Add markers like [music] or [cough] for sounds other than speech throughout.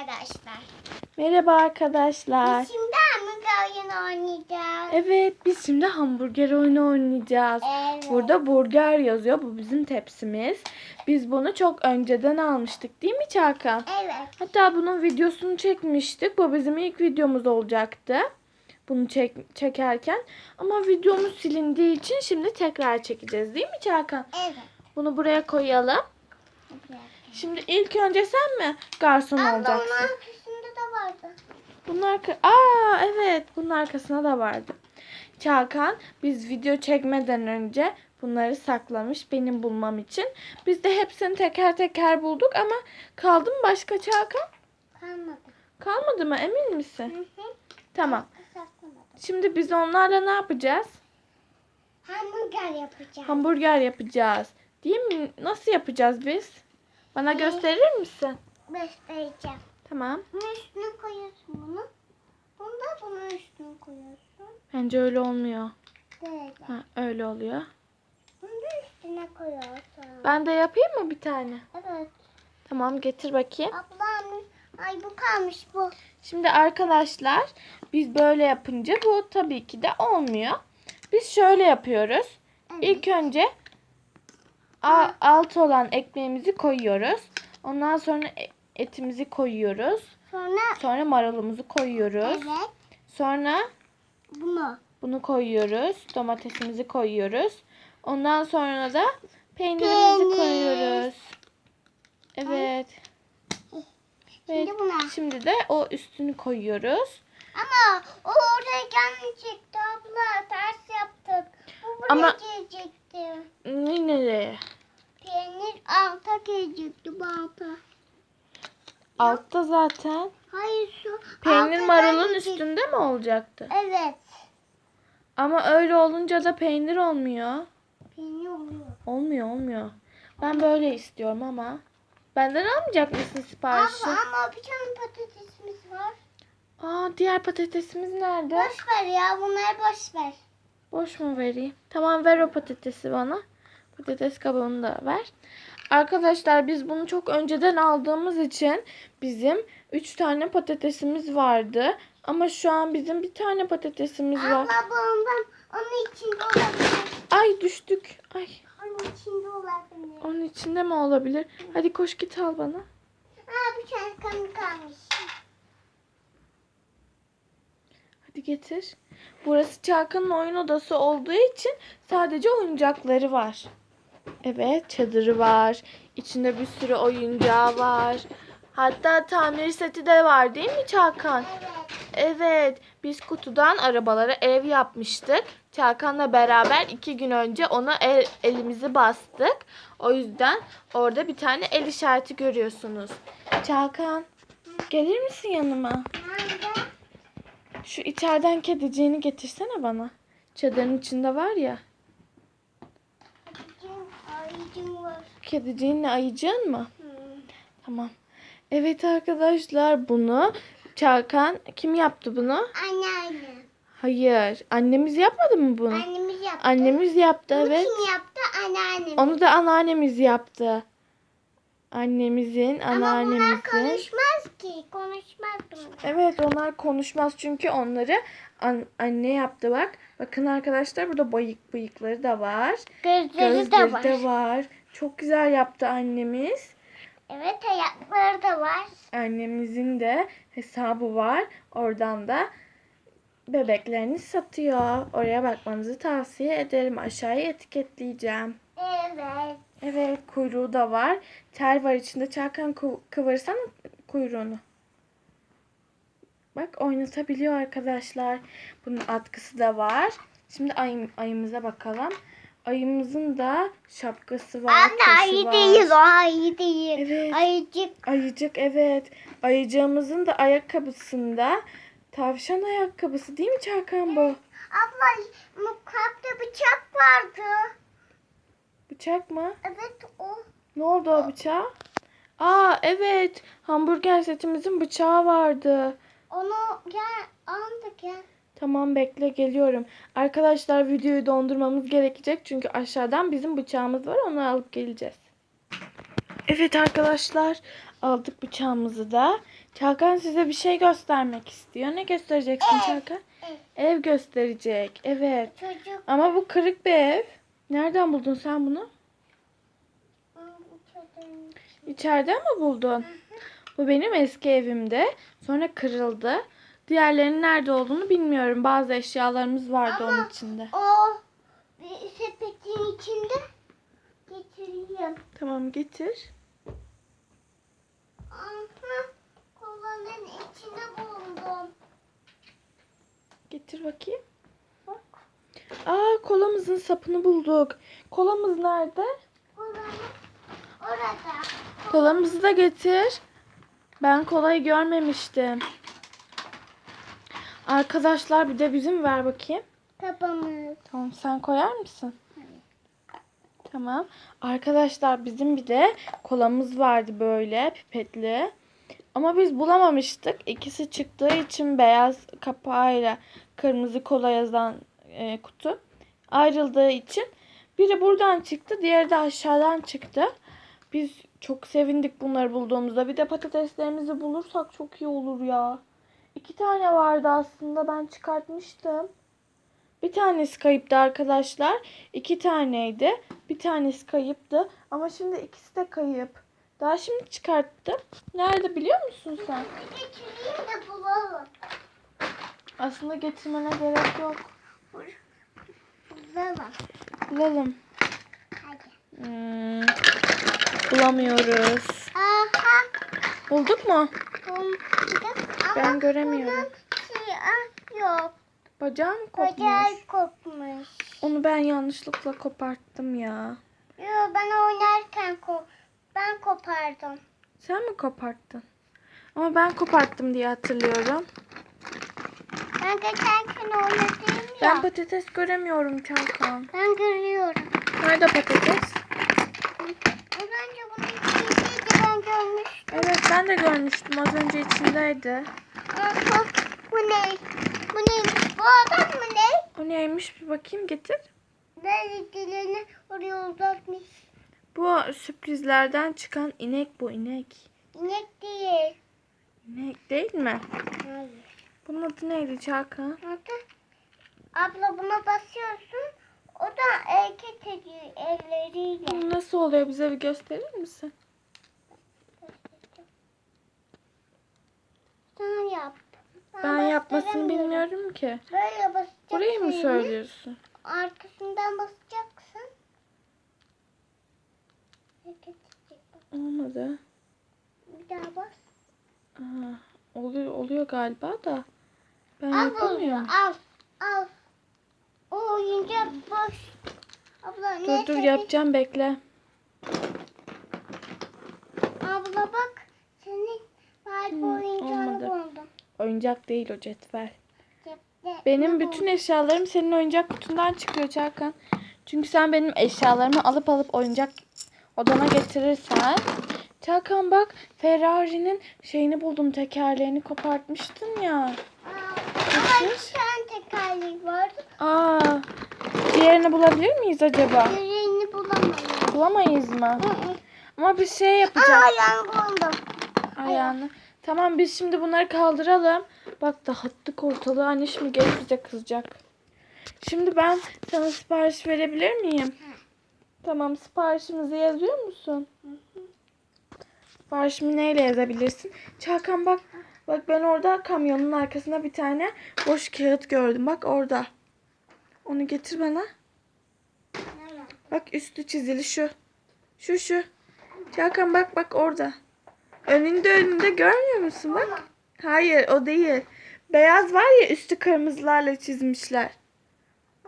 arkadaşlar. Merhaba arkadaşlar. Biz şimdi hamburger oyunu oynayacağız. Evet biz şimdi hamburger oyunu oynayacağız. Evet. Burada burger yazıyor. Bu bizim tepsimiz. Biz bunu çok önceden almıştık değil mi Çakan? Evet. Hatta bunun videosunu çekmiştik. Bu bizim ilk videomuz olacaktı. Bunu çek çekerken. Ama videomuz silindiği için şimdi tekrar çekeceğiz değil mi Çakan? Evet. Bunu buraya koyalım. Şimdi ilk önce sen mi garson Abla olacaksın? onun arkasında da vardı. Bunun arka... Aa evet bunun arkasına da vardı. Çakan biz video çekmeden önce bunları saklamış benim bulmam için. Biz de hepsini teker teker bulduk ama kaldı mı başka Çakan? Kalmadı. Kalmadı mı emin misin? Hı hı. Tamam. Şimdi biz onlarla ne yapacağız? Hamburger yapacağım. Hamburger yapacağız. Değil mi? Nasıl yapacağız biz? Bana gösterir misin? Göstereceğim. Tamam. Bunun üstüne koyuyorsun bunu. Bunu da bunun üstüne koyuyorsun. Bence öyle olmuyor. Böyle. Ha, öyle oluyor. Bunu da üstüne koyuyorsun. Ben de yapayım mı bir tane? Evet. Tamam getir bakayım. Ablam. Ay bu kalmış bu. Şimdi arkadaşlar biz böyle yapınca bu tabii ki de olmuyor. Biz şöyle yapıyoruz. Evet. İlk önce alt olan ekmeğimizi koyuyoruz. Ondan sonra e- etimizi koyuyoruz. Sonra Sonra marulumuzu koyuyoruz. evet Sonra bunu. bunu koyuyoruz. Domatesimizi koyuyoruz. Ondan sonra da peynirimizi Peynir. koyuyoruz. Evet. Evet. Şimdi buna. Şimdi de o üstünü koyuyoruz. Ama o oraya gelmeyecekti abla. Ters yaptık. Bu buraya Ama- gelecekti. Ne nereye? Alta gelecekti bu alta. Altta zaten. Hayır şu Peynir alta marulun gelecek- üstünde mi olacaktı? Evet. Ama öyle olunca da peynir olmuyor. Peynir oluyor. Olmuyor olmuyor. Ben böyle istiyorum ama. Benden almayacak mısın siparişi? Abla ama bir tane patatesimiz var. Aa diğer patatesimiz nerede? Boş ver ya bunları boş ver. Boş mu vereyim? Tamam ver o patatesi bana. Patates kabuğunu da ver. Arkadaşlar biz bunu çok önceden aldığımız için bizim 3 tane patatesimiz vardı. Ama şu an bizim bir tane patatesimiz var. Abla bu ondan onun içinde olabilir. Ay düştük. Ay Onun içinde olabilir. onun içinde mi olabilir? Hadi koş git al bana. Aa bir tane kanı kalmış. Hadi getir. Burası Çağkan'ın oyun odası olduğu için sadece oyuncakları var. Evet çadırı var. İçinde bir sürü oyuncağı var. Hatta tamir seti de var değil mi Çağkan? Evet. Biz kutudan arabalara ev yapmıştık. Çağkan'la beraber iki gün önce ona el, elimizi bastık. O yüzden orada bir tane el işareti görüyorsunuz. Çağkan gelir misin yanıma? Nerede? Şu içeriden kediciğini getirsene bana. Çadırın içinde var ya. Ayıcım var. Kediciğinle ayıcığın mı? Hmm. Tamam. Evet arkadaşlar bunu Çağkan kim yaptı bunu? Anneanne. Hayır. Annemiz yapmadı mı bunu? Annemiz yaptı. Annemiz yaptı Bunu evet. kim yaptı? Anneannem. Onu da anneannemiz yaptı. Annemizin, Ama bunlar anneannemizin. Konuşmaz ki. Konuşmaz bunlar. Evet onlar konuşmaz çünkü onları an- anne yaptı bak. Bakın arkadaşlar burada bayık bıyıkları da var. Gözleri, Gözleri de var. de var. Çok güzel yaptı annemiz. Evet ayakları da var. Annemizin de hesabı var. Oradan da bebeklerini satıyor. Oraya bakmanızı tavsiye ederim. Aşağıya etiketleyeceğim. Evet. Evet kuyruğu da var. Tel var içinde. Çarkan ku- kıvırsana kuyruğunu. Bak oynatabiliyor arkadaşlar. Bunun atkısı da var. Şimdi ayı, ayımıza bakalım. Ayımızın da şapkası var. Anne ayı var. değil o ayı değil. Evet. Ayıcık. Ayıcık evet. Ayıcığımızın da ayakkabısında tavşan ayakkabısı değil mi Çarkan bu? Abla mutfakta bıçak vardı. Bıçak mı? Evet o. Ne oldu o bıçağa? Aa evet. Hamburger setimizin bıçağı vardı. Onu gel aldı gel. Tamam bekle geliyorum. Arkadaşlar videoyu dondurmamız gerekecek. Çünkü aşağıdan bizim bıçağımız var. Onu alıp geleceğiz. Evet arkadaşlar. Aldık bıçağımızı da. Çağkan size bir şey göstermek istiyor. Ne göstereceksin Ev. Çağkan? Ev. Ev gösterecek. Evet. Çocuk. Ama bu kırık bir ev. Nereden buldun sen bunu? Hı, İçeriden mi buldun? Bu benim eski evimde. Sonra kırıldı. Diğerlerinin nerede olduğunu bilmiyorum. Bazı eşyalarımız vardı onun Ama- içinde. O bir sepetin içinde getireyim. Tamam getir. Aha, kovanın içinde buldum. Getir bakayım. Bak, Aa kolamızın sapını bulduk. Kolamız nerede? kovanın orada. Kolamızı da getir. Ben kolayı görmemiştim. Arkadaşlar bir de bizim ver bakayım. Kapımız. Tamam sen koyar mısın? Tamam. Arkadaşlar bizim bir de kolamız vardı böyle pipetli. Ama biz bulamamıştık. İkisi çıktığı için beyaz kapağıyla kırmızı kola yazan e, kutu ayrıldığı için biri buradan çıktı, diğeri de aşağıdan çıktı. Biz çok sevindik bunları bulduğumuzda. Bir de patateslerimizi bulursak çok iyi olur ya. İki tane vardı aslında ben çıkartmıştım. Bir tanesi kayıptı arkadaşlar. İki taneydi. Bir tanesi kayıptı. Ama şimdi ikisi de kayıp. Daha şimdi çıkarttım. Nerede biliyor musun sen? Getireyim de bulalım. Aslında getirmene gerek yok. Bulalım. Bulalım. Hadi. Hmm, bulamıyoruz. Aha. Bulduk mu? Ben göremiyorum. Şey, yok. Bacağı mı kopmuş? Bacağı kopmuş. Onu ben yanlışlıkla koparttım ya. Yo ben oynarken ko ben kopardım. Sen mi koparttın? Ama ben koparttım diye hatırlıyorum. Ben geçerken oynadım ya. Ben patates göremiyorum Çarkan. Ben görüyorum. Nerede patates? Az önce bunun içindeydi ben görmüştüm. Evet ben de görmüştüm az önce içindeydi. Bu ne? Bu ne? Bu adam mı ne? O neymiş bir bakayım getir. Dilini oraya uzatmış. Bu sürprizlerden çıkan inek bu inek. İnek değil. İnek değil mi? Hayır. Bunun adı neydi Çağkan? Adı, abla buna basıyorsun. O da hareket ediyor elleriyle. Bu nasıl oluyor bize bir gösterir misin? Sen yap. Ben yapmasını bastıramıyorum. bilmiyorum ki. Böyle basacaksın. Burayı mı söylüyorsun? Arkasından basacaksın. Olmadı. Bir daha bas. Aha, oluyor, oluyor galiba da. Ben Al yapamıyorum. al. Al. O oyuncak boş. Abla Dur dur yapacağım bekle. Abla bak. Senin var Hmm, bu oyuncağını olmadı. buldum. Oyuncak değil o cetvel. Benim bütün eşyalarım senin oyuncak kutundan çıkıyor Çağkan. Çünkü sen benim eşyalarımı alıp alıp oyuncak odana getirirsen. Çağkan bak Ferrari'nin şeyini buldum tekerleğini kopartmıştın ya. Aa, Ama tane tekerlek vardı. Aa, diğerini bulabilir miyiz acaba? Birini bulamadım. Bulamayız mı? Hı hı. Ama bir şey Aa yapacağız. ayağını buldum. Ayağını. Tamam biz şimdi bunları kaldıralım. Bak dağıttık ortalığı. Anne şimdi gelip bize kızacak. Şimdi ben sana sipariş verebilir miyim? Tamam siparişimizi yazıyor musun? Siparişimi neyle yazabilirsin? Çakan bak. Bak ben orada kamyonun arkasında bir tane boş kağıt gördüm. Bak orada. Onu getir bana. Bak üstü çizili şu. Şu şu. Çakan bak bak orada. Önünde önünde görmüyor musun bak? Hayır o değil. Beyaz var ya üstü kırmızılarla çizmişler.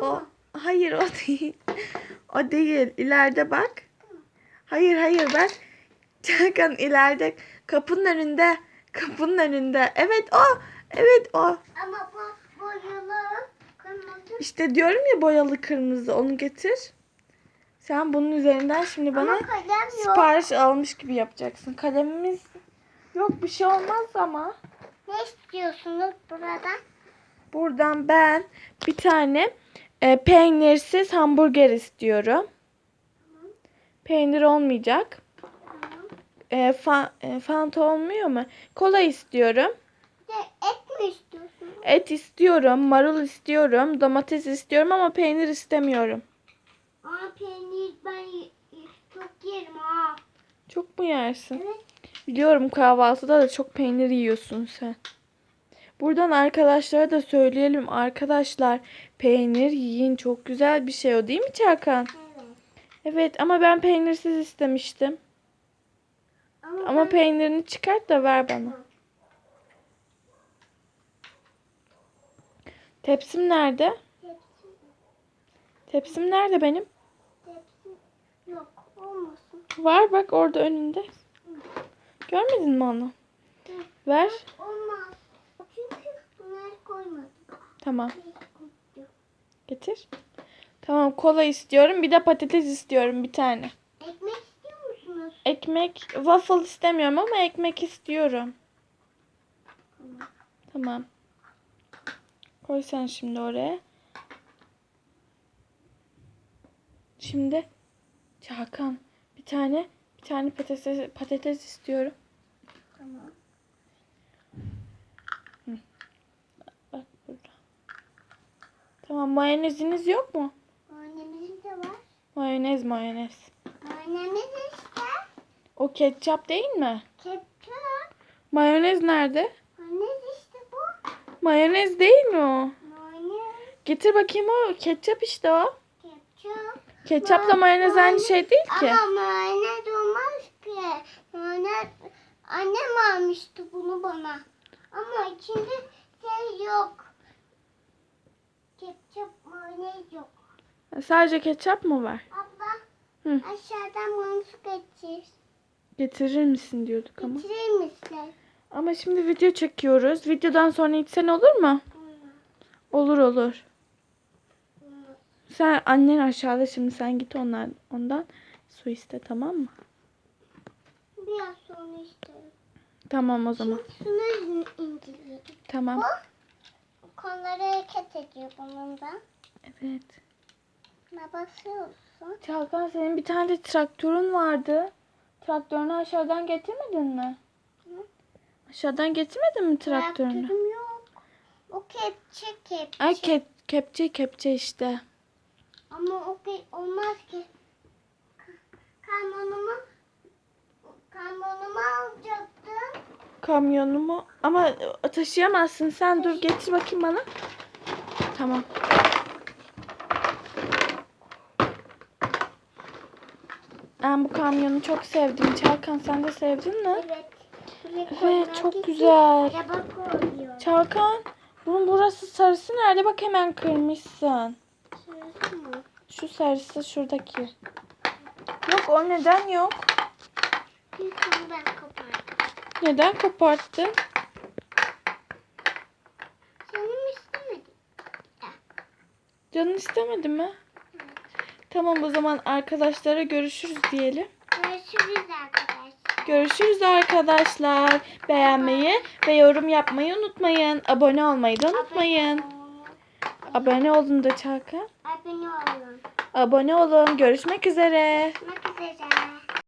O hayır o [laughs] değil. O değil. İleride bak. Hayır hayır bak. Çakan ileride kapının önünde. Kapının önünde. Evet o. Evet o. Ama bu boyalı kırmızı. İşte diyorum ya boyalı kırmızı onu getir. Sen bunun üzerinden şimdi bana sipariş almış gibi yapacaksın. Kalemimiz yok bir şey olmaz ama. Ne istiyorsunuz buradan? Buradan ben bir tane e, peynirsiz hamburger istiyorum. Peynir olmayacak. Tamam. e, fa, e, fanta olmuyor mu? Kola istiyorum. Et mi istiyorsun? Et istiyorum. Marul istiyorum. Domates istiyorum ama peynir istemiyorum. Aa peynir ben çok yerim ha. Çok mu yersin? Evet. Biliyorum kahvaltıda da çok peynir yiyorsun sen. Buradan arkadaşlara da söyleyelim. Arkadaşlar peynir yiyin. Çok güzel bir şey o değil mi Çakan? Evet. Evet ama ben peynirsiz istemiştim. Ama, Ama ben- peynirini çıkart da ver bana. Tepsim nerede? Tepsi, Tepsim nerede benim? Var bak orada önünde. Görmedin mi onu? Ver. Olmaz. Çünkü bunları koymadım. Tamam. Getir. Tamam kola istiyorum. Bir de patates istiyorum bir tane. Ekmek istiyor musunuz? Ekmek, waffle istemiyorum ama ekmek istiyorum. Tamam. Koy sen şimdi oraya. Şimdi Hakan bir tane bir tane patates patates istiyorum. Tamam. Bak burada. Tamam mayoneziniz yok mu? Annemizin de var. Mayonez mayonez. Annemiz işte. O ketçap değil mi? Ketçap. Mayonez nerede? Annemiz işte bu. Mayonez değil mi o? Mayonez. Getir bakayım o ketçap işte o. Ketçap. Ketçapla mayonez aynı şey değil ki. Ama mayonez olmaz ki. Mayonez. Annem almıştı bunu bana. Ama içinde şey yok. Ketçap mayonez yok. Sadece ketçap mı var? Abla Hı. aşağıdan bana su getir. Getirir misin diyorduk ama. Getirir misin? Ama şimdi video çekiyoruz. Videodan sonra içsen olur mu? Olur olur. Sen annen aşağıda şimdi sen git ondan ondan su iste tamam mı? Biraz sonra isterim. Tamam o zaman. Şunu in- inceleyelim. Tamam. Bu kolları hareket ediyor bunun da. Evet. Ne basıyorsun? Çalkan senin bir tane de traktörün vardı. Traktörünü aşağıdan getirmedin mi? Hı? Aşağıdan getirmedin mi traktörünü? Traktörüm yok. O kepçe kepçe. Ay kep, kepçe kepçe işte. Ama o ke- olmaz ki. Ka- Kamyonumu kamyonumu alacaktım. Kamyonumu ama taşıyamazsın sen dur getir bakayım bana. Tamam. Ben bu kamyonu çok sevdim. Çalkan sen de sevdin mi? Evet. Evet çok güzel. Çalkan bunun burası sarısı nerede? Bak hemen kırmışsın. Şu sarısı şuradaki. Yok o neden yok? Ben kopardım. Neden koparttın? Canım istemedi. Canın istemedi mi? Tamam o zaman arkadaşlara görüşürüz diyelim. Görüşürüz arkadaşlar. Görüşürüz arkadaşlar. Beğenmeyi ve yorum yapmayı unutmayın. Abone olmayı da unutmayın. Abone olun da Çağkan. Abone olun. Abone olun. Görüşmek üzere. Görüşmek üzere.